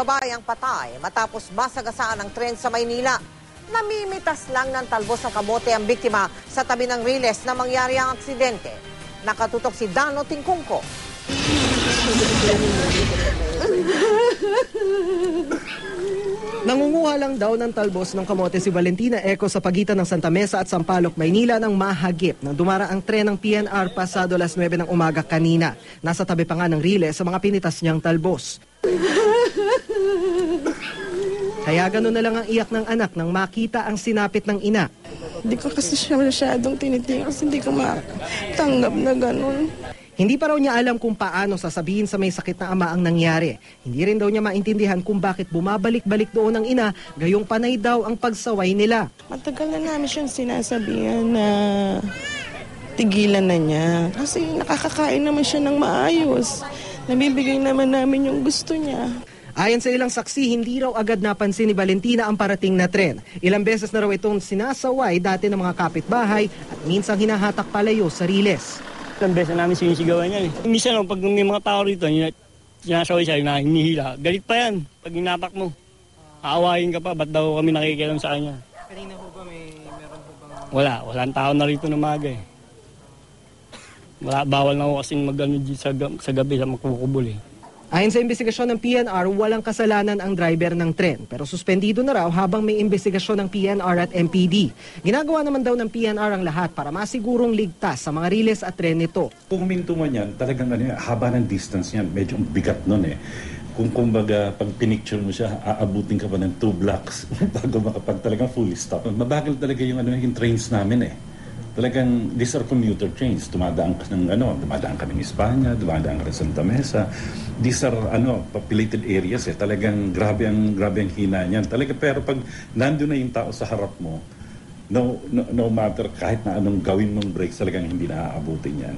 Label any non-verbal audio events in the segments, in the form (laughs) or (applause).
Kabayang patay matapos masagasaan ng tren sa Maynila. Namimitas lang ng talbos ng kamote ang biktima sa tabi ng riles na mangyari ang aksidente. Nakatutok si Dano Tingkungko. Nangunguha lang daw ng talbos ng kamote si Valentina Eco sa pagitan ng Santa Mesa at Sampaloc, Maynila ng mahagip nang dumara ang tren ng PNR pasado las 9 ng umaga kanina. Nasa tabi pa nga ng rile sa mga pinitas niyang talbos. Kaya gano'n na lang ang iyak ng anak nang makita ang sinapit ng ina. Hindi ko kasi siya masyadong tinitingnan kasi hindi ko matanggap na ganun. Hindi pa raw niya alam kung paano sasabihin sa may sakit na ama ang nangyari. Hindi rin daw niya maintindihan kung bakit bumabalik-balik doon ang ina, gayong panay daw ang pagsaway nila. Matagal na namin siyang sinasabihan na tigilan na niya. Kasi nakakakain naman siya ng maayos. Nabibigay naman namin yung gusto niya. Ayon sa ilang saksi, hindi raw agad napansin ni Valentina ang parating na tren. Ilang beses na raw itong sinasaway dati ng mga kapitbahay at minsang hinahatak palayo sa riles. Ilang beses na namin sinisigawan yan eh. Minsan lang, pag may mga tao rito, sinasaway siya, na hinihila. Galit pa yan, pag hinapak mo. Aawayin ka pa, ba't daw kami nakikialam sa kanya? Kanina ho ba may meron ho bang... Wala, walang tao na rito na maga eh. Wala, bawal na ako kasing mag sa, sa gabi sa magkukubol eh. Ayon sa investigasyon ng PNR, walang kasalanan ang driver ng tren pero suspendido na raw habang may investigasyon ng PNR at MPD. Ginagawa naman daw ng PNR ang lahat para masigurong ligtas sa mga riles at tren nito. Kung huminto man yan, talagang ano, haba ng distance yan. Medyo bigat nun eh. Kung kumbaga, pag pinicture mo siya, aabutin ka pa ng two blocks (laughs) bago makapag talagang fully stop. Mabagal talaga yung, ano, yung trains namin eh. Talagang, these are commuter trains. Dumadaan ka ng, ano, dumadaan ka ng Espanya, dumadaan ka ng Santa Mesa. These are, ano, populated areas eh. Talagang grabe ang, grabe ang hina niyan. Talaga, pero pag nandun na yung tao sa harap mo, no, no, no matter kahit na anong gawin mong brakes, talagang hindi na aabutin yan.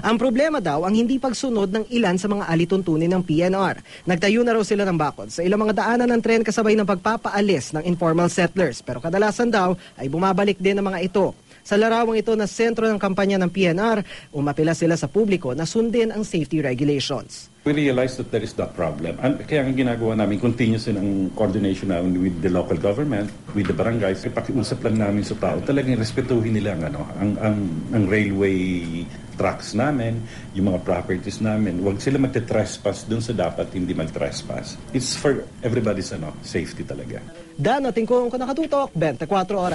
Ang problema daw ang hindi pagsunod ng ilan sa mga alituntunin ng PNR. Nagtayo na raw sila ng bakod sa ilang mga daanan ng tren kasabay ng pagpapaalis ng informal settlers pero kadalasan daw ay bumabalik din ang mga ito. Sa larawang ito na sentro ng kampanya ng PNR, umapila sila sa publiko na sundin ang safety regulations. We realize that there is that problem. And kaya ang ginagawa namin, continuous ang coordination namin with the local government, with the barangays. Pakiusap lang namin sa tao, talagang respetuhin nila ang, ano, ang, ang, ang railway tracks namin, yung mga properties namin. Huwag sila magte-trespass dun sa dapat hindi mag-trespass. It's for everybody's ano, safety talaga. Dan, ating kung nakatutok, 24 oras.